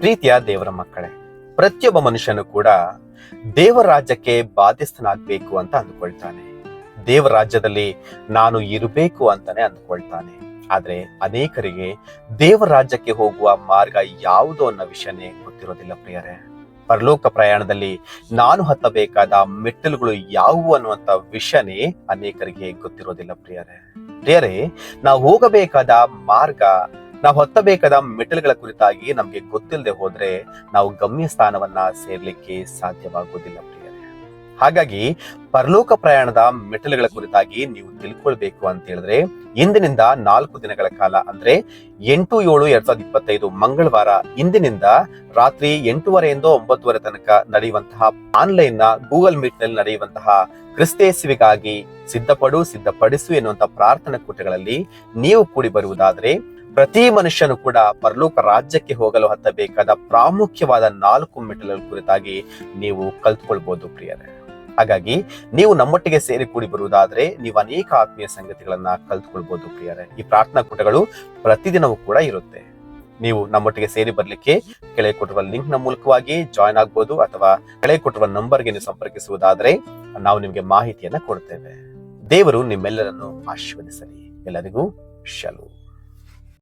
ಪ್ರೀತಿಯ ದೇವರ ಮಕ್ಕಳೇ, ಪ್ರತಿಯೊಬ್ಬ ಮನುಷ್ಯನು ಕೂಡ ದೇವರ ರಾಜ್ಯಕ್ಕೆ ಬಾಧ್ಯಸ್ಥನಾಗ್ಬೇಕು ಅಂತ ಅಂದುಕೊಳ್ತಾನೆ. ದೇವರ ರಾಜ್ಯದಲ್ಲಿ ನಾನು ಇರಬೇಕು ಅಂತಾನೆ ಅಂದುಕೊಳ್ತಾನೆ. ಆದ್ರೆ ಅನೇಕರಿಗೆ ದೇವರ ರಾಜ್ಯಕ್ಕೆ ಹೋಗುವ ಮಾರ್ಗ ಯಾವುದು ಅನ್ನೋ ವಿಷಯನೇ ಗೊತ್ತಿರೋದಿಲ್ಲ ಪ್ರಿಯರೇ. ಪರಲೋಕ ಪ್ರಯಾಣದಲ್ಲಿ ನಾನು ಹತ್ತಬೇಕಾದ ಮೆಟ್ಟಿಲುಗಳು ಯಾವುವು ಅನ್ನುವಂತ ವಿಷಯನೇ ಅನೇಕರಿಗೆ ಗೊತ್ತಿರೋದಿಲ್ಲ ಪ್ರಿಯರೇ. ಪ್ರಿಯರೇ, ನಾವು ಹೋಗಬೇಕಾದ ಮಾರ್ಗ ನಾವು ಹೊತ್ತಬೇಕಾದ ಮೆಟಲ್ಗಳ ಕುರಿತಾಗಿ ನಮ್ಗೆ ಗೊತ್ತಿಲ್ಲದೆ ಹೋದ್ರೆ ನಾವು ಗಮ್ಯ ಸ್ಥಾನವನ್ನ ಸೇರ್ಲಿಕ್ಕೆ ಸಾಧ್ಯವಾಗುವುದಿಲ್ಲ ಹಾಗಾಗಿ ಪರಲೋಕ ಪ್ರಯಾಣದ ಮೆಟಲ್ಗಳ ಕುರಿತಾಗಿ ನೀವು ತಿಳ್ಕೊಳ್ಬೇಕು ಅಂತ ಹೇಳಿದ್ರೆ, ಇಂದಿನಿಂದ ನಾಲ್ಕು ದಿನಗಳ ಕಾಲ ಅಂದ್ರೆ ಎಂಟು ಏಳು ಎರಡ್ ಸಾವಿರದ ಇಪ್ಪತ್ತೈದು ಮಂಗಳವಾರ ಇಂದಿನಿಂದ ರಾತ್ರಿ ಎಂಟೂವರೆಯಿಂದ ಒಂಬತ್ತುವರೆ ತನಕ ನಡೆಯುವಂತಹ ಆನ್ಲೈನ್ನ ಗೂಗಲ್ ಮೀಟ್ನಲ್ಲಿ ನಡೆಯುವಂತಹ ಕ್ರಿಸ್ತೇಸುವಿಗಾಗಿ ಸಿದ್ಧಪಡು, ಸಿದ್ಧಪಡಿಸು ಎನ್ನುವಂತ ಪ್ರಾರ್ಥನಾ ಕೂಟಗಳಲ್ಲಿ ನೀವು ಕೂಡಿ ಬರುವುದಾದ್ರೆ ಪ್ರತಿ ಮನುಷ್ಯನು ಕೂಡ ಪರಲೋಕ ರಾಜ್ಯಕ್ಕೆ ಹೋಗಲು ಹತ್ತಬೇಕಾದ ಪ್ರಾಮುಖ್ಯವಾದ ನಾಲ್ಕು ಮೆಟ್ಟಿಲುಗಳ ಕುರಿತಾಗಿ ನೀವು ಕಲ್ತ್ಕೊಳ್ಬಹುದು ಪ್ರಿಯರೇ. ಹಾಗಾಗಿ ನೀವು ನಮ್ಮೊಟ್ಟಿಗೆ ಸೇರಿ ಕೂಡಿ ಬರುವುದಾದ್ರೆ ನೀವು ಅನೇಕ ಆತ್ಮೀಯ ಸಂಗತಿಗಳನ್ನ ಕಲ್ತ್ಕೊಳ್ಬಹುದು ಪ್ರಿಯರೇ. ಈ ಪ್ರಾರ್ಥನಾ ಕೂಟಗಳು ಪ್ರತಿದಿನವೂ ಕೂಡ ಇರುತ್ತೆ. ನೀವು ನಮ್ಮೊಟ್ಟಿಗೆ ಸೇರಿ ಬರ್ಲಿಕ್ಕೆ ಕೆಳಗೆ ಕೊಟ್ಟಿರುವ ಲಿಂಕ್ನ ಮೂಲಕವಾಗಿ ಜಾಯ್ನ್ ಆಗ್ಬೋದು ಅಥವಾ ಕೆಳಗೆ ಕೊಟ್ಟಿರುವ ನಂಬರ್ಗೆ ನೀವು ಸಂಪರ್ಕಿಸುವುದಾದ್ರೆ ನಾವು ನಿಮಗೆ ಮಾಹಿತಿಯನ್ನ ಕೊಡ್ತೇವೆ. ದೇವರು ನಿಮ್ಮೆಲ್ಲರನ್ನು ಆಶೀರ್ವದಿಸಲಿ. ಎಲ್ಲರಿಗೂ ಶಲು.